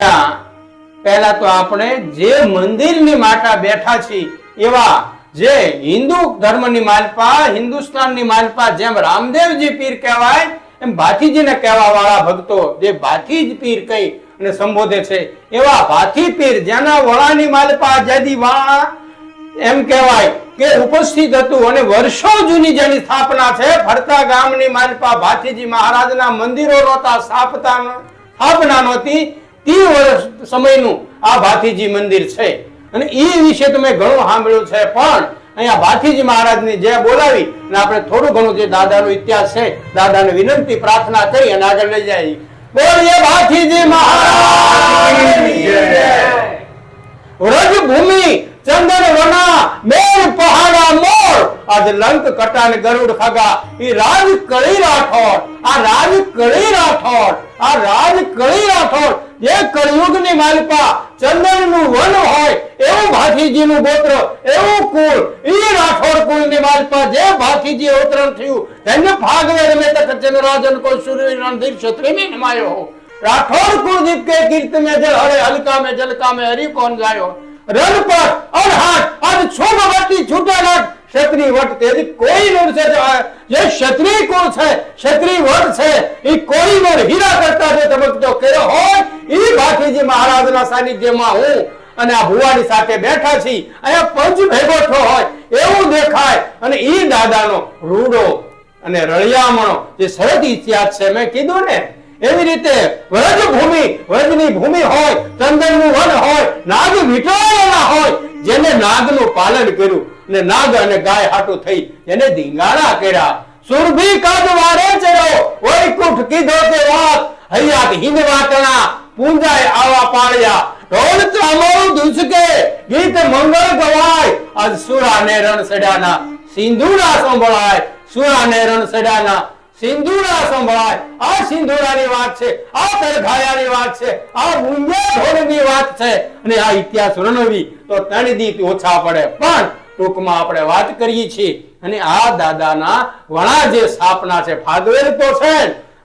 પહેલા તો આપણે જે મંદિરની માટા બેઠા છીએ, એવા જે હિન્દુ ધર્મની માલપા, હિન્દુસ્તાનની માલપા જેમ રામદેવજી પીર કહેવાય, એમ ભાથીજીને કહેવા વાળા ભક્તો જે ભાથીજ પીર કહી અને સંબોધે છે, એવા ભાથી પીર જેના વળાની માલપા આઝાદી વાળા એમ કહેવાય કે ઉપસ્થિત હતું અને વર્ષો જૂની જેની સ્થાપના છે, ફરતા ગામની માલપા ભાથીજી મહારાજના મંદિરો રોતા સ્થાપતા સ્થાપના નહોતી તી વર્ષ સમયનું આ ભાથીજી મંદિર છે. અને એ વિશે તો મેં ઘણું સાંભળ્યું છે પણ અહીંયા ભાથીજી મહારાજને જે બોલાવી અને આપણે થોડું ઘણું જે દાદાનો ઇતિહાસ છે દાદાને વિનંતી પ્રાર્થના કરી અને આગળ લઈ જાય. બોલીએ ભાથીજી મહારાજ! વ્રજભૂમિ ચંદન વના મેર પહાડા આજ લંક, કટાન, ગરુડ, ખગા એ રાજ કળી રાઠોડ, આ રાજ કળી રાઠોડ, આ રાજ કળી રાઠોડ. જે કળયુગની માલપા ચંદનનું વન હોય, એવું ભાથીજી નું ગોત્ર, એવું કુળ, ઈ રાઠોડ કુળની માલપા જે ભાથીજી અવતરણ થયું. તેને ફાગવે રમે તક ચંદ્રરાજન કોઈ સૂર્ય રણધીર ક્ષત્રિયની હમાયો હો. રાઠોડ કુળદીપ કે કીર્ત મેં જલ હરે હલકા મેં જલકા મેં હરી કોણ ગાયો. રન પર અનહાટ અને છોભવતી છૂટાનાટ ક્ષત્રિય વટ તેથી કોઈ નૂર છે જે ક્ષત્રિય કુળ છે, ક્ષત્રિય વટ છે એ કોઈ નૂર હીરા કરતા જે ધબકતો કર્યો હોય એ ભાથીજી મહારાજના સાનિધ્યમાં હું અને આ ભુવાની સાથે બેઠા છી અહીંયા પંચ ભેગો થયો હોય, એવું દેખાય. અને એ દાદાનો રૂડો અને રળિયામણો જે સરદ ઇતિહાસ છે, મેં કીધું ને, એવી રીતે વ્રજ ભૂમિ વ્રજની ભૂમિ હોય, ચંદનનું વન હોય, નાગ વિટાળેલા હોય, જેને નાગનું પાલન કર્યું. અને નાગ અને ગાય હાટું થઈ એને ધીંગાણા કર્યા. સુરભી કદ વારે ચડ્યો. વૈકુંઠ કીધો તે વાત. હૈયાત હિંદ વાતણા પૂંજાય આવા પાળ્યા. ઢોલ ચામર દુસકે ગીત મંગળ ગવાય. આજ સુરા ને રણ સડ્યાના સિંધુડા સંભળાય. સુરા ને રણ સડ્યાના સિંધુરા સંભળાય. આ સિંધુડાની વાત છે. આ તરઘાયાની વાત છે. આ મુંજા ઢોલની વાત છે. અને આ ઇતિહાસ રણવી તો ત્રણ દી ઓછા પડે. પણ ટૂંકમાં આપણે વાત કરીએ છીએ. અને આ દાદાના વણા જે સ્થાપના છે, ફાદવેલ તો છે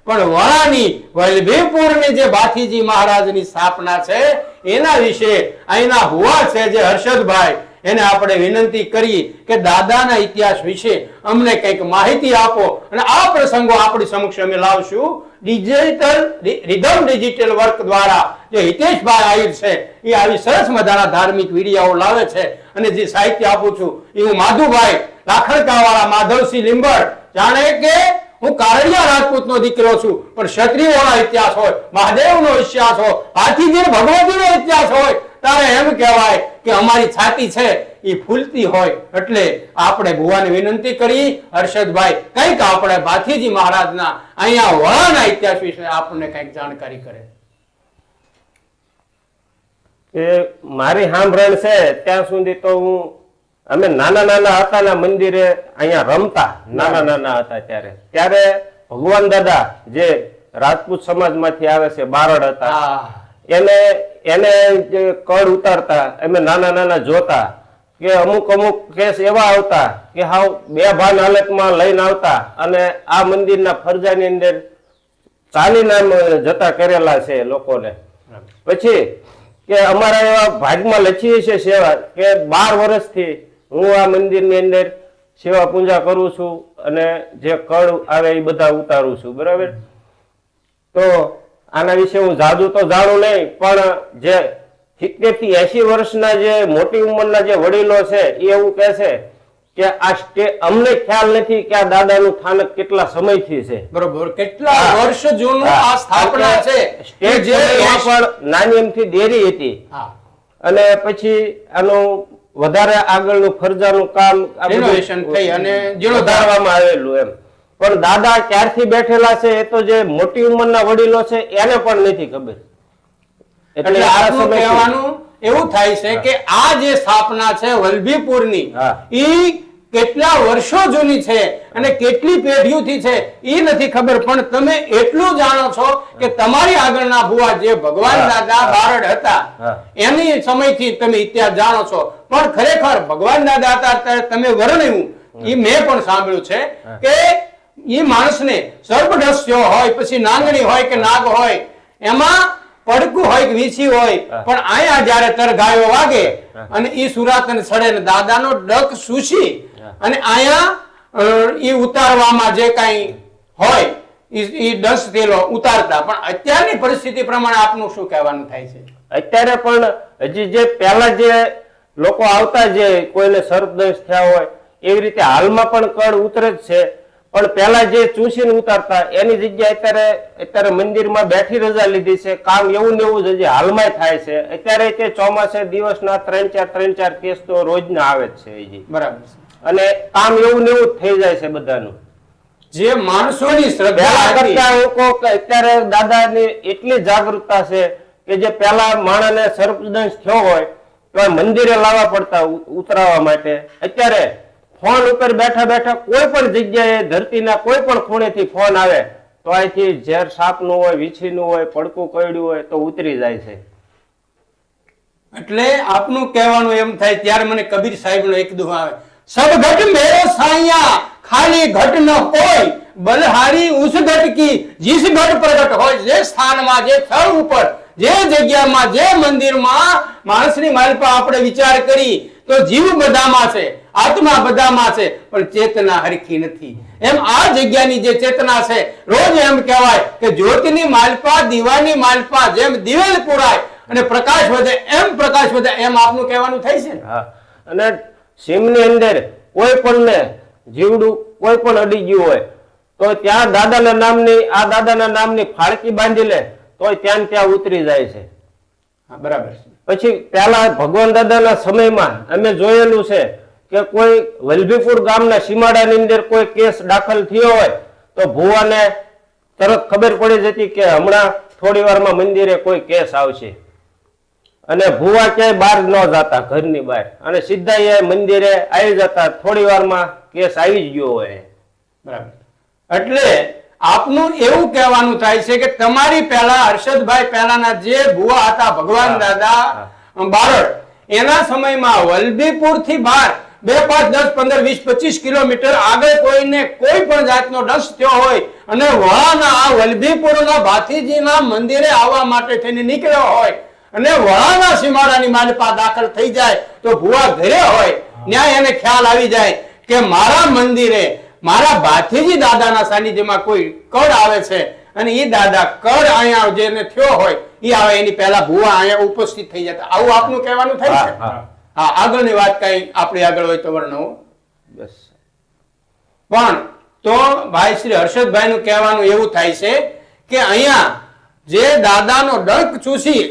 પણ વણાની વલ્લભીપુરની જે બાથીજી મહારાજની સ્થાપના છે, એના વિશે અહીંના હુવા છે જે હર્ષદભાઈ એને આપણે વિનંતી કરી કે દાદાના ઇતિહાસ વિશે અમને કંઈક માહિતી આપો અને આ પ્રસંગો આપણી સમક્ષ અમે લાવશું. ડિજિટલ રિધમ ડિજિટલ વર્ક દ્વારા જે હિતેશભાઈ આહિર છે, એ આવી સરસ મજાના ધાર્મિક વિડીયાઓ લાવે છે અને જે સાહિત્ય આપું છું, એ હું માધુભાઈ લાખણકાવાળા માધવસિંહ લીંબર જાણે કે હું કારડિયા રાજપૂતનો દીકરો છું, પણ ક્ષત્રિયોનો ઇતિહાસ હોય, મહાદેવનો ઇતિહાસ હોય હાથીજી ભગવતીનો ઇતિહાસ હોય તારે એમ કહેવાય કે અમારી છાતી છે એ ફૂલતી હોય એટલે આપણે ભુવાને વિનંતી કરી હર્ષદભાઈ કંઈક આપણે ભાથીજી મહારાજના અહીંયા વળાના ઇતિહાસ વિશે આપણને કંઈક જાણકારી કરે. એ મારી સાંભળણ છે ત્યાં સુધી તો હું અમે નાના નાના હતા ના મંદિરે અહીંયા રમતા નાના નાના હતા ત્યારે. ત્યારે ભગવાન દાદા જે રાજપૂત સમાજમાંથી આવે છે બારડ હતા એને એને જે કળ ઉતારતા એમે નાના નાના જોતા, કે અમુક અમુક કેસ એવા આવતા, કે હાવ બે ભાન હાલતમાં લઈને આવતા, અને આ મંદિરના ફરજાની અંદર ચાલીને જતા કરેલા છે લોકોને. પછી કે અમારા એવા ભાગમાં લખીએ છે સેવા, કે બાર વર્ષથી હું આ મંદિરની અંદર સેવા પૂજા કરું છું અને જે કળ આવે એ બધા ઉતારું છું, બરાબર? તો આના વિશે હું જાદુ તો જાણું નહીં પણ જે સિત્તેરથી એસી વર્ષના જે મોટી ઉંમરના જે વડીલો છે એ એવું કહે છે કે આ સ્ટે અમને ખ્યાલ નથી કે આ દાદાનું સ્થાનક કેટલા સમયથી છે. બરોબર. કેટલા વર્ષ જૂનું આ સ્થાપના છે? કે સ્ટેજ પણ નાની એમથી દેરી હતી. અને પછી આનું વધારે આગળનું ફરજાનું કામ Renovation થઈ અને જીર્ણોદ્ધાર આવેલું એમ. પણ દાદા ક્યારથી બેઠેલા છે એ તો જે મોટી ઉંમરના વડીલો છે એને પણ નથી ખબર. એટલે આ કહેવાનું એવું થાય છે કે આ જે સ્થાપના છે વલ્લભીપુરની હા. ઈ કેટલા વર્ષો જૂની છે અને કેટલી પેઢીઓથી છે એ નથી ખબર. પણ તમે એટલું જાણો છો કે તમારી આગળના ભુવા જે ભગવાન દાદા બારડ હતા. એની સમયથી તમે ઇતિહાસ જાણો છો. પણ ખરેખર ભગવાન દાદા હતા તમે વર્ણવ્યું. એ મેં પણ સાંભળ્યું છે કે એ માણસને સર્પદસ્યો હોય પછી નાંગણી હોય કે નાગ હોય એમાં પડકું હોય કે વીછી હોય પણ અહીંયા જ્યારે તરગાયો વાગે અને ઈ સુરાતન સડે ને દાદાનો ડક સૂસી અને અહીંયા એ ઉતારવામાં જે કાંઈ હોય તેલો ઉતારતા. પણ અત્યારની પરિસ્થિતિ પ્રમાણે આપનું શું કહેવાનું થાય છે? અત્યારે પણ હજી જે પહેલા જે લોકો આવતા જે કોઈને સર્પદંશ થયા હોય એવી રીતે હાલમાં પણ કળ ઉતરે જ છે. પણ પેલા જે ચૂસીને ઉતારતા એની જગ્યાએ અત્યારે અત્યારે મંદિરમાં બેઠી રજા લીધી છે. કામ એવું ને એવું જ હજી હાલમાં થાય છે. અત્યારે તે ચોમાસે દિવસના ત્રણ ચાર ત્રણ ચાર કેસ તો રોજના આવે જ છે હજી. બરાબર અને કામ એવું ને એવું થઈ જાય છે બધાનું. જે માણસોની શ્રદ્ધા કરતા લોકો અત્યારે દાદાની એટલી જાગૃતતા છે કે જે પેલા માણસને સર્પદંશ થયો હોય તો મંદિરે લાવવા પડતા ઉતરાવા માટે. અત્યારે ફોન ઉપર બેઠા બેઠા કોઈ પણ જગ્યાએ ધરતીના કોઈ પણ ખૂણેથી ફોન આવે, તો અહીંથી ઝેર સાપનું હોય, વીછીનું હોય, પડકું કરડ્યું હોય, તો ઉતરી જાય છે. એટલે આપનું કહેવાનું એમ થાય, ત્યારે મને કબીર સાહેબ નો એક દુહા આવે. સબ ઘટ મેરો સાયા, ખાલી ઘટ ન હોય, બલહારી ઉસ ઘટ કી જીસ ઘટ પ્રગટ હોય, જે સ્થાનમાં, જે સ્થળ ઉપર, જે જગ્યામાં, જે મંદિરમાં, માણસની માલ પર આપણે વિચાર કરી, તો જીવ બધામાં છે. આત્મા બધામાં છે પણ ચેતના હરખી નથી. એમ આ જગ્યાની જે ચેતના છે રોજ એમ કહેવાય કે જ્યોતિની માલપા દીવાની માલપા જેમ દિવેલ પુરાય અને પ્રકાશ વધે એમ પ્રકાશ વધે એમ આપનું કહેવાનું થાય છે ને? અને સીમની અંદર કોઈ પણ ને જીવડું કોઈ પણ અડી ગયું હોય તો ત્યાં દાદાના નામની આ દાદાના નામની ફાળકી બાંધી લે તો ત્યાં ત્યાં ઉતરી જાય છે. હા, બરાબર પછી પહેલા ભગવાન દાદાના સમયમાં અમે જોયેલું છે કે કોઈ વલભીપુર ગામના સીમાડાની અંદર કોઈ કેસ દાખલ થયો હોય તો ભુવાને તરત ખબર પડી જતી કે હમણાં થોડી વારમાં મંદિરે કોઈ કેસ આવશે. અને ભુવા ક્યાંય બહાર ન જતા ઘરની બહાર. અને સીધા એ મંદિરે આવી જતા થોડી વારમાં કેસ આવી જ ગયો હોય. બરાબર. એટલે આપનું એવું કહેવાનું થાય છે કે તમારી પહેલા હર્ષદભાઈ પહેલાના જે ભુવા હતા ભગવાન દાદા બારડ એના સમયમાં વલભીપુરથી બહાર બે પાંચ દસ પંદર વીસ પચીસ કિલોમીટર આગળ કોઈને કોઈ પણ જાતનો ડસ થયો હોય અને વળાના આ વલભીપુરના ભાથીજીના મંદિરે આવવા માટે થઈને નીકળ્યો હોય અને વળાના સીમાડાની માલપા દાખલ થઈ જાય તો ભુવા ઘરે હોય, ન્યાય એને ખ્યાલ આવી જાય કે મારા મંદિરે મારા ભાથીજી દાદાના સાનિધ્યમાં કોઈ કડ આવે છે અને એ દાદા કડ અહીંયા જેને થયો હોય એ આવે એની પહેલા ભુવા અહીંયા ઉપસ્થિત થઈ જતા આવું આપનું કહેવાનું થાય છે? હા, આગળની વાત કઈ આપણી આગળ હોય તો વર્ણવો. બસ. પણ તો ભાઈ શ્રી હર્ષદભાઈ નું કહેવાનું એવું થાય છે કે અહીંયા જે દાદાનો ડંક ચૂસી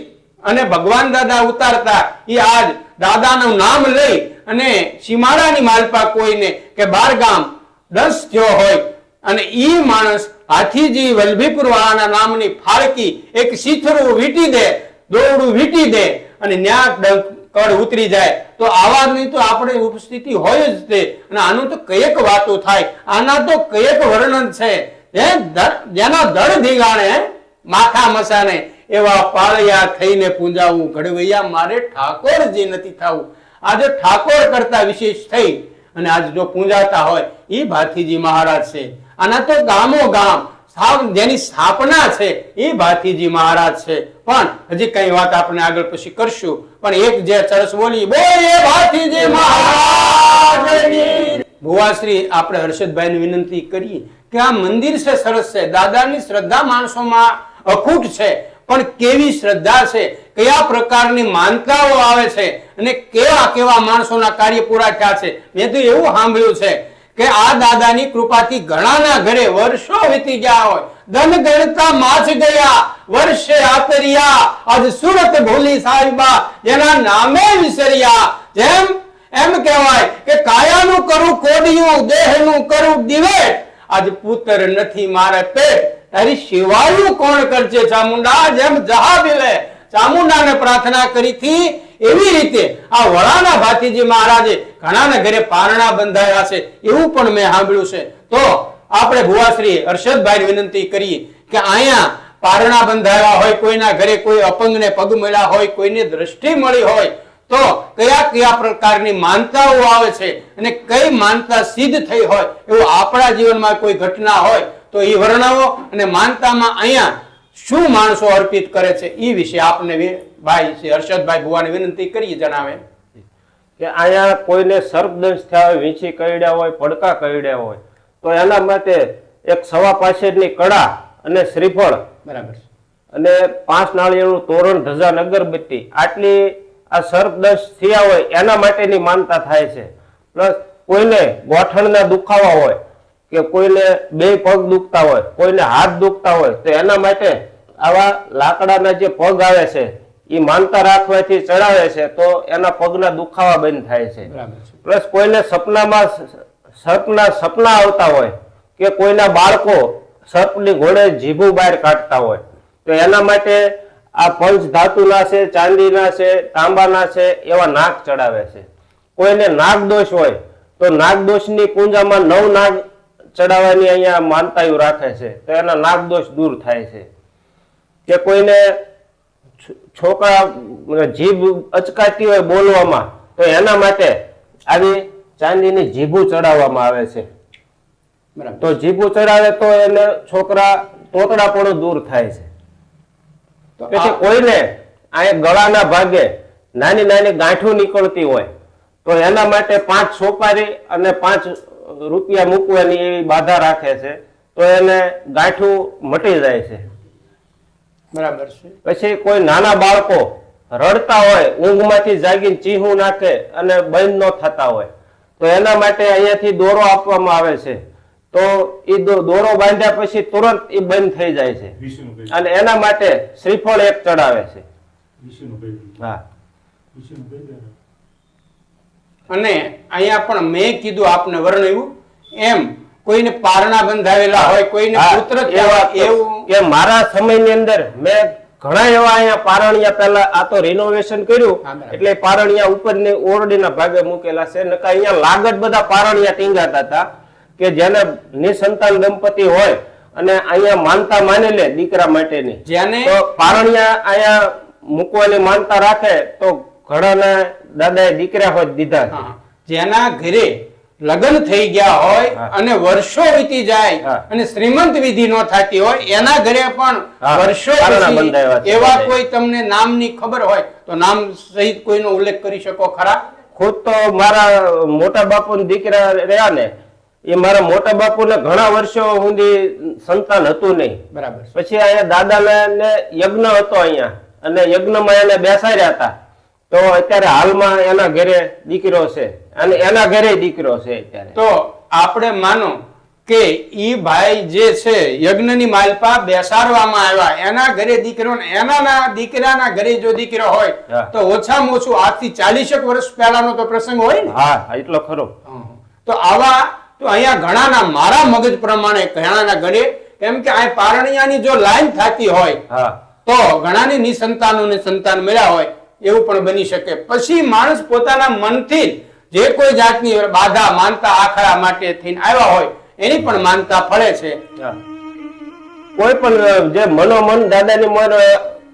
અને ભગવાન દાદા ઉતારતા એ આજ દાદાનું નામ લઈ અને સીમાડાની માલપા કોઈને કે બાર ગામ દસ થયો હોય અને ઈ માણસ હાથીજી વલ્ભીપુર વાળાના નામની ફાળકી એક સીથરું વીટી દે દોરડું વીટી દે અને ન્યા ડંક કડ ઉતરી જાય, તો આવાની તો આપણે ઉપસ્થિતિ હોય જ તે. અને આનું તો કયેક વાતો થાય. આના તો કયેક વર્ણન છે. જેના દળ ધીગાણે માથા મસાને, એવા પાળિયા થઈને પૂંજાવું. ઘડવૈયા, મારે ઠાકોરજી નથી થવું. આજે ઠાકોર કરતા વિશેષ થઈ. અને આજ જો પૂંજાતા હોય એ ભાથીજી મહારાજ છે. આના તો ગામો ગામ. જેની સ્થાપના છે, એ ભાતીજી મહારાજ છે. પણ હજી કઈ વાત આપણે આગળ પછી કરશું. પણ એક જે ચરસ બોલી બોલીએ ભાતીજી મહારાજની ભુવાશ્રી, આપણે હર્ષદભાઈને વિનંતી કરીએ કે આ મંદિર છે, સરસ છે. દાદાની શ્રદ્ધા માણસોમાં અખૂટ છે. પણ કેવી શ્રદ્ધા છે? કયા પ્રકારની માનતાઓ આવે છે? અને કેવા કેવા માણસોના કાર્ય પૂરા થયા છે? મેં તો એવું સાંભળ્યું છે કે આ દાદાની કૃપાથી ઘણાના ઘરે વર્ષો વીતી ગયા હોય. ધન ગણતા માસ ગયા. વર્ષે આતરિયા. આજ સુરત ભોલી સાહેબા જેના નામે વિસર્યા. જેમ એમ કહેવાય કે કાયાનું કરું કોડિયું, દેહનું કરું દિવેટ. આજ પુત્ર નથી મારે પેટ. તારી શિવાયું કોણ કરશે ચામુંડા? જેમ જહાબીલે ચામુંડાને પ્રાર્થના કરી હતી એવી રીતે આ વડાના ભાતીજી મહારાજે ઘણાના ઘરે પારણા બંધાયા છે એવું પણ મેં સાંભળ્યું છે. તો આપણે ભુવાશ્રી હર્ષદભાઈ વિનંતી કરીએ કે અહીંયા પારણા બંધાયા હોય, કોઈના ઘરે કોઈ અપંગને પગ મળ્યા હોય, કોઈને દ્રષ્ટિ મળી હોય, તો કયા કયા પ્રકારની માનતાઓ આવે છે અને કઈ માનતા સિદ્ધ થઈ હોય, એવું આપણા જીવનમાં કોઈ ઘટના હોય, તો એ વર્ણવો અને માનતામાં અહીંયા શું માણસો અર્પિત કરે છે એ વિશે આપને ભાઈ શ્રી હર્ષદભાઈ ભુવાને વિનંતી કરીએ જણાવે. કે અહીંયા કોઈને સર્પદંશ થયા હોય વીંછી કરડ્યા હોય પડકા કરડ્યા હોય તો એના માટે એક સવા પાછળની કળા અને શ્રીફળ બરાબર અને પાંચ નાળિયેરનું તોરણ ધજા અગરબત્તી આટલી આ સર્પદંશ થયા હોય એના માટેની માનતા થાય છે. પ્લસ કોઈને ગોઠણના દુખાવા હોય કે કોઈને બે પગ દુખતા હોય કોઈને હાથ દુખતા હોય તો એના માટે આવા લાકડાના જે પગ આવે છે એ માનતા રાખવાથી ચડાવે છે તો એના પગના દુખાવા બંધ થાય છે. પ્લસ કોઈને સપનામાં સર્પના સપના આવતા હોય કે કોઈના બાળકો સર્પની ઘોડે જીભું બહાર કાઢતા હોય તો એના માટે આ પંચ ધાતુના છે ચાંદીના છે તાંબાના છે એવા નાગ ચડાવે છે. કોઈને નાગ દોષ હોય તો નાગ દોષની પૂંજામાં નવ નાગ ચડાવવાની અહીંયા માનતાયું રાખે છે તો એના નાગદોષ દૂર થાય છે. કે કોઈને છોકરા જીભ અચકાતી હોય બોલવામાં તો એના માટે આવી ચાંદીની જીભું ચડાવવામાં આવે છે. તો જીભું ચડાવે તો એને છોકરા તોતડાપણું દૂર થાય છે. તો પછી કોઈને આ ગળાના ભાગે નાની નાની ગાંઠું નીકળતી હોય તો એના માટે પાંચ સોપારી અને પાંચ રૂપિયા મૂકવાની એવી બાધા રાખે છે તો એને ગાંઠું મટી જાય છે. બરાબર છે. પછી કોઈ નાના બાળકો રડતા હોય ઊંઘમાંથી જાગીને ચીહું નાખે અને બંધ ન થતા હોય તો એના માટે અહીંયાથી દોરો આપવામાં આવે છે. તો એ દોરો બાંધ્યા પછી તુરંત એ બંધ થઈ જાય છે. અને એના માટે શ્રીફળ એક ચડાવે છે. હા. અને અહીંયા પણ મેં કીધું આપને વર્ણવ્યું એમ. કોઈને પારણા બંધાવેલા હોય કોઈને પુત્ર એવું. કે મારા સમયની અંદર મેં ઘણા એવા અહીંયા પારણિયા પહેલા આ તો રિનોવેશન કર્યું એટલે પારણિયા ઉપરની ઓરડીના ભાગે મૂકેલા છે. નકા અહીંયા લાગત બધા પારણિયા ટીંગાતા હતા કે જેને નિસંતાન દંપતી હોય અને અહીંયા માનતા માની લે દીકરા માટેની. જેને પારણિયા અહીંયા મૂકવાની માનતા રાખે તો ઘણાના દાદાએ દીકરા હોય દીધા. છે જેના ઘરે લગ્ન થઈ ગયા હોય અને વર્ષો વીતી જાય હા. અને શ્રીમંત વિધિ નો થતી હોય એના ઘરે પણ હા, વર્ષો પછી છે. એવા કોઈ તમને નામની ખબર હોય તો નામ સહિત કોઈનો ઉલ્લેખ કરી શકો ખરા? ખુદ તો મારા મોટા બાપુ દીકરા રહ્યા ને એ મારા મોટા બાપુને ઘણા વર્ષો સુધી સંતાન હતું નહીં. બરાબર. છે. પછી અહીંયા દાદાને ને યજ્ઞ હતો અહીંયા અને યજ્ઞમાં એને બેસાડ્યા હતા. તો અત્યારે હાલમાં એના ઘરે દીકરો છે અને એના ઘરે દીકરો છે અત્યારે. તો આપણે માનો કે ઈ ભાઈ જે છે યજ્ઞની માલપા બેસાડવામાં આવ્યા. એના ઘરે દીકરો એના દીકરાના ઘરે જો દીકરો હોય તો ઓછામાં ઓછું આજથી ચાલીસેક વર્ષ પહેલાનો તો પ્રસંગ હોય ને. હા એટલો ખરો. તો આવા તો અહીંયા ઘણાના મારા મગજ પ્રમાણે ઘણાના ઘરે કેમ કે આ પારણિયાની જો લાઈન થતી હોય તો ઘણાની નિસંતાનોને સંતાન મળ્યા હોય. એવું પણ બની શકે. પછી માણસ પોતાના મનથી જ કોઈ જાતની બાધા માનતા આખરા માટે થઈને આવ્યા હોય એની પણ માનતા ફળે છે. કોઈ પણ જે મનોમન દાદાની મન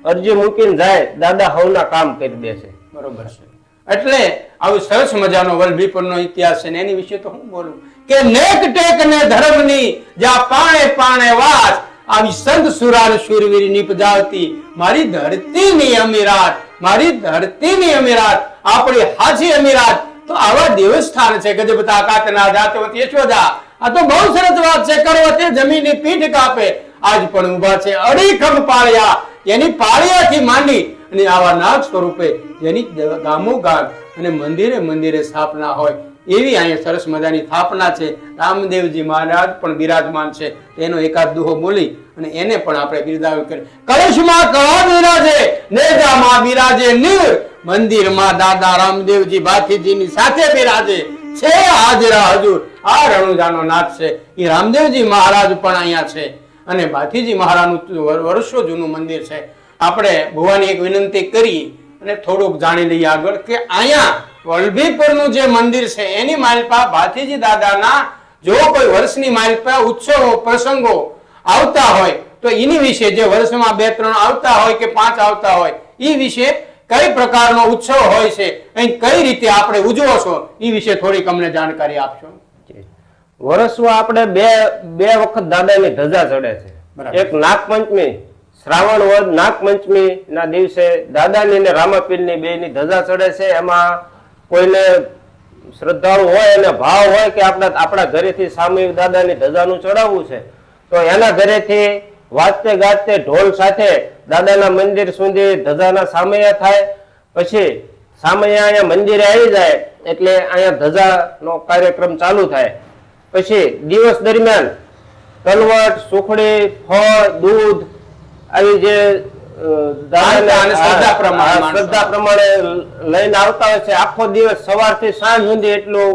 અરજી મૂકીને જાય દાદા હવના કામ કરી દે છે. બરોબર છે. એટલે આવું સરસ મજાનો વલભીપુરનો ઇતિહાસ છે ને એની વિશે તો હું બોલું. કે નેક ટેક ને ધર્મની જ્યાં પાણે પાણે વાસ આવી સંત સુરાર શૂરવીર નિપજાવતી મારી ધરતીની અમીરાત, મારી ધરતીની અમીરાત, આપણી હાજી અમીરાત. તો આવા દેવસ્થાન છે ગજબ તાકાતના જાતવતી યશોદા. આ તો બહુ સરસ વાત છે, કરવતે જમીનની પીઠ કાપે. આજ પણ ઊભા છે અડીખમ પાળ્યા. એની પાળિયાથી માંડી અને આવા નાગ સ્વરૂપે જેની ગામો ગામ અને મંદિરે મંદિરે સ્થાપના હોય એવી અહીંયા સરસ મજાની સ્થાપના છે. રામદેવજી મહારાજ પણ બિરાજમાન છે. તેનો એકાદ દુહો બોલી અને એને પણ આપણે બિરદાવ કરી. કળશમાં કળા બિરાજે, નેજામાં બિરાજે, નીર મંદિરમાં દાદા રામદેવજી ભાથીજીની સાથે બિરાજે. છે હાજરા હજુર. આ રણુજાનો નાથ છે. એ રામદેવજી મહારાજ પણ અહીંયા છે. અને ભાથીજી મહારાજનું વર્ષો જૂનું મંદિર છે. આપણે ભુવાની એક વિનંતી કરી અને થોડુંક જાણી લઈએ આગળ કે અહીંયા વલભીપુરનું જે મંદિર છે એની માલપા ભાથીજી દાદાના જો કોઈ વર્ષની માલપા ઉત્સવો પ્રસંગો આવતા હોય તો એની વિશે જે વર્ષમાં બે ત્રણ આવતા હોય કે પાંચ આવતા હોય એ વિશે કઈ પ્રકારનો ઉત્સવ હોય છે અહીં કઈ રીતે આપણે ઉજવો છો એ વિશે થોડીક અમને જાણકારી આપશો. વર્ષમાં આપણે બે બે વખત દાદાની ધજા ચડે છે. એક નાગપંચમી શ્રાવણ વર્ધ નાગપંચમી ના દિવસે દાદાની ને રામાપીરની બે ની ધજા ચડે છે. એમાં કોઈને શ્રદ્ધાળુ હોય અને ભાવ હોય કે આપણા આપણા ઘરેથી સામૂહિક દાદાની ધજાનું ચડાવવું છે, તો એના ઘરેથી વાજતે ગાજતે ઢોલ સાથે દાદાના મંદિર સુધી ધજાના સામૈયા થાય, પછી સામૈયા અહીંયા મંદિરે આવી જાય, એટલે અહીંયા ધજાનો કાર્યક્રમ ચાલુ થાય. પછી દિવસ દરમિયાન તલવટ, સુખડી, ફળ, દૂધ, આવી જે શ્રદ્ધા પ્રમાણે લઈને આવતા હોય છે. આખો દિવસ સવારથી સાંજ સુધી એટલું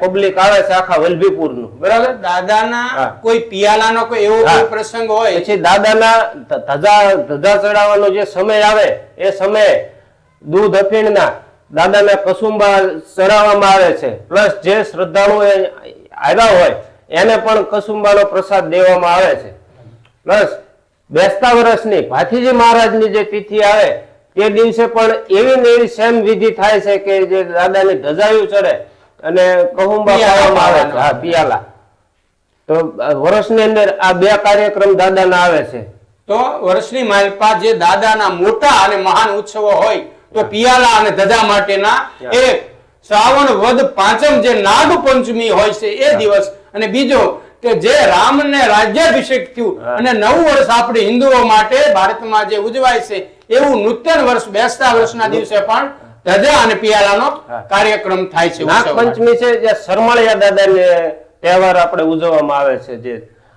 પબ્લિક આવે છે આખા વલભીપુરનું. બરાબર? દાદાના કોઈ પિયાલાનો કોઈ એવો કોઈ પ્રસંગ હોય? પછી દાદાના ધજા ધજા ચડાવવાનો જે સમય આવે એ સમયે દૂધ અફીણના દાદાના કસુંબા ચડાવવામાં આવે છે. પ્લસ જે શ્રદ્ધાળુ આવ્યા હોય એને પણ કસુંબાનો પ્રસાદ દેવામાં આવે છે. પ્લસ બેસતા વર્ષની ભાથીજી મહારાજની જે તિથિ આવે તે દિવસે પણ એવી નેવી સેમ વિધિ થાય છે કે જે દાદાને ધજાયું ચડે અને કહુંબા પિયાલા પાવામાં આવે છે. હા પિયાલા. તો વર્ષની અંદર આ બે કાર્યક્રમ દાદાના આવે છે. તો વર્ષની માલપા જે દાદાના મોટા અને મહાન ઉત્સવો હોય તો પિયાલા અને ધજા માટેના એ શ્રાવણ વદ પાંચમ જે નાગ પંચમી હોય છે એ દિવસ. અને બીજો કે જે રામને રાજ્યાભિષેક થયું અને નવું વર્ષ આપણે હિન્દુઓ માટે ભારતમાં જે ઉજવાય છે એવું નૂતન વર્ષ બેસતા વર્ષના દિવસે પણ ધજા અને પિયાલાનો કાર્યક્રમ થાય છે નાગ પંચમી છે જે સરમળિયા દાદાને તહેવાર આપણે ઉજવવામાં આવે છે જે.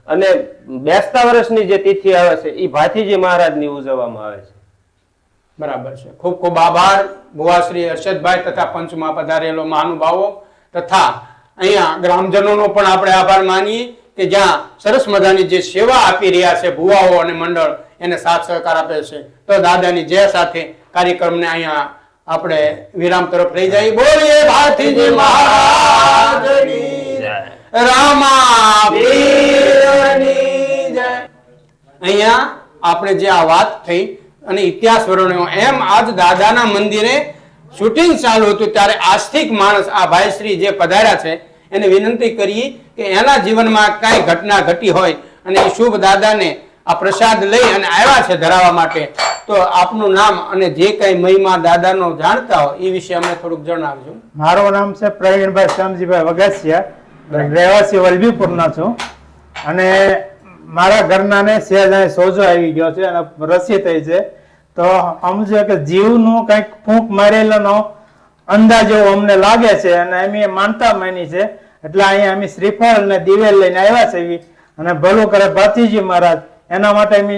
અને બેસતા વર્ષની જે તિથિ આવે છે એ ભાથીજી મહારાજની ઉજવવામાં આવે છે. બરાબર છે. ખૂબ ખૂબ આભાર. ભુવાશ્રી હર્ષદભાઈ તથા પંચમાં પધારેલો મહાનુભાવો તથા અહીંયા ગ્રામજનોનો પણ આપણે આભાર માનીએ કે જ્યાં સરસ મજાની જે સેવા આપી રહ્યા છે ભુવાઓ અને મંડળ એને સાથ સહકાર આપે છે. તો દાદાની જય સાથે કાર્યક્રમને અહીંયા આપણે વિરામ તરફ લઈ જઈએ બોલીએ ભારતીજી મહારાજની. રામા અહીંયા આપણે જે આ વાત થઈ અને ઇતિહાસ વર્ણ્યો એમ આજ દાદાના મંદિરે શૂટિંગ ચાલુ હતું ત્યારે આસ્તિક માણસ આ ભાઈશ્રી જે પધાર્યા છે એને વિનંતી કરી કે એના જીવનમાં કાંઈ ઘટના ઘટી હોય અને એ શુભ દાદાને આ પ્રસાદ લઈ અને આવ્યા છે ધરાવવા માટે તો આપનું નામ અને જે કઈ મહિમા દાદાનો જાણતા હોય એ વિશે અમને થોડુંક જણાવજો. મારું નામ છે પ્રવીણભાઈ શ્યામજીભાઈ વગાસિયા રહેવાસી વલભીપુરના છું. અને મારા ઘરનાને સહેજ અહીં સોજો આવી ગયો છે અને રસી થઈ છે. તો સમજો કે જીવનું કંઈક ફૂંક મારેલાનો અંદાજ એવો અમને લાગે છે અને અમે માનતા માની છે. એટલે અહીંયા અમે શ્રીફળ અને દિવેલ લઈને આવ્યા છે એવી. અને ભલું કરે ભાતીજી મહારાજ એના માટે અમે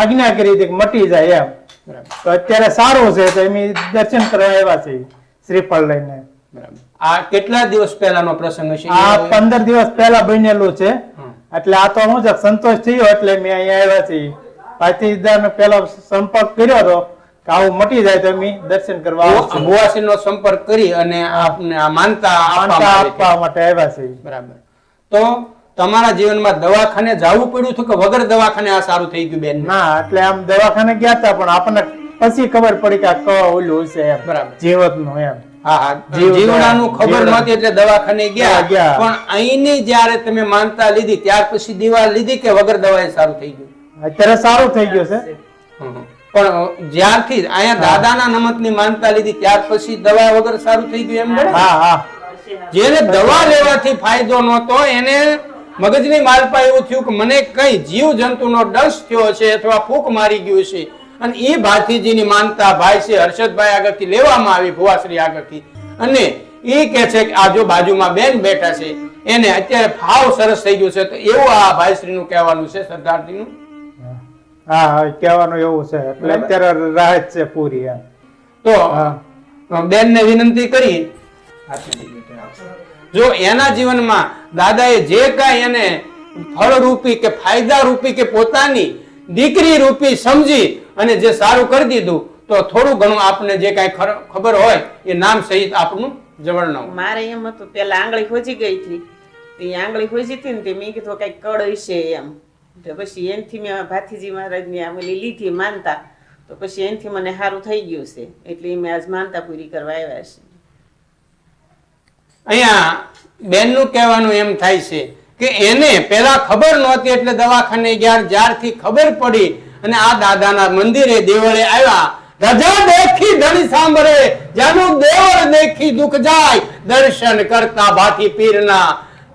આજ્ઞા કરી હતી કે મટી જાય એમ. તો અત્યારે સારું છે તો અમે દર્શન કરવા આવ્યા છે શ્રીફળ લઈને. બરાબર. આ કેટલા દિવસ પહેલાનો પ્રસંગ છે આ પંદર દિવસ પહેલા બનેલું છે. એટલે આ તો હું સંતોષ થયો એટલે મેં અહીંયા આવ્યા છીએ. પેલા સંપર્ક કર્યો હતો કે આવું મટી જાય તો અમે દર્શન કરવા ભુવાસીનો સંપર્ક કરી અને આપને આ માનતા આપવા માટે આવ્યા છીએ. બરાબર. તો તમારા જીવનમાં દવાખાને જવું પડ્યું હતું કે વગર દવાખાને આ સારું થઈ ગયું બેન? ના એટલે આમ દવાખાને ગયા હતા પણ આપણને પછી ખબર પડી કે આ ઓલું છે એમ. બરાબર. જીવતનું એમ. જીવડાનું ખબર. નહોતી એટલે દવાખાને ગયા. ગયા. પણ અહીંની જયારે તમે માનતા લીધી ત્યાર પછી દીવા લીધી કે વગર દવાએ સારું થઈ ગયું? અત્યારે સારું થઈ ગયું છે. પણ જ્યારથી અહીંયા દાદાના નમતની માનતા લીધી ત્યાર પછી દવા વગર સારું થઈ ગયું એમ હા હા. જેને દવા લેવાથી ફાયદો નહોતો એને મગજની માલપા એવું થયું કે મને કઈ જીવ જંતુનો ડંશ થયો છે અથવા ફૂક મારી ગયું છે. અને એ ભાથીજીની માનતા ભાઈ છે હર્ષદભાઈ આગળથી લેવામાં આવી ભુવાશ્રી આગળથી. અને એ કે છે કે આ જો બાજુમાં બેન બેઠા છે. એને અત્યારે ફાવ સરસ થઈ ગયું છે. તો એવું આ ભાઈશ્રીનું કહેવાનું છે સરદારજીનું હા હા કહેવાનું એવું છે. એટલે અત્યારે રાહત છે પૂરી એમ. તો. બેનને વિનંતી કરી જો એના જીવનમાં દાદાએ જે કાંઈ એને ફળરૂપી કે ફાયદા રૂપી કે પોતાની દીકરી રૂપી સમજી અને જે સારું કરી દીધું તો થોડું ઘણું આપને જે કાંઈ ખબર હોય એ નામ સહિત આપનું જવળનામું મારે એમ હતું પેલા આંગળી ખોજી ગઈ હતી. એ આંગળી ખોજી હતી ને તે મેં કીધું કઈ કડ હશે એમ. તો પછી એનથી મેં ભાથીજી મહારાજની આમેલી લીધી માનતા, તો પછી એનથી મને સારું થઈ ગયું છે. એટલે મેં આજ માનતા પૂરી કરવા આવ્યા છે. અહીંયા બેનનું કહેવાનું એમ થાય છે કે એને પેલા ખબર નહોતી એટલે દવાખાને ગયા, જ્યારથી ખબર પડી અને આ દાદાના મંદિરે દેવળે આવ્યા. રજા દેખી ધણી સાંભળે, જેનું દેવળ દેખી દુઃખ જાય, દર્શન કરતા ભાથી પીરના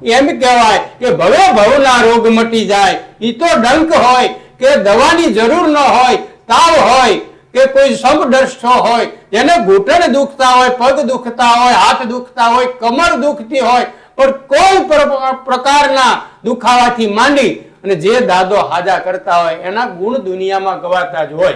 એમ કહેવાય કે ભવે ભવના રોગ મટી જાય. એ તો ડંક હોય કે દવાની જરૂર ન હોય, તાવ હોય કે કોઈ સમદર્શો હોય. જેને ઘૂંટણ દુખતા હોય, પગ દુખતા હોય, હાથ દુખતા હોય, કમર દુખતી હોય, પણ કોઈ પ્ર- પ્રકારના દુખાવાથી માંડી અને જે દાદો હાજા કરતા હોય, એના ગુણ દુનિયામાં ગવાતા જ હોય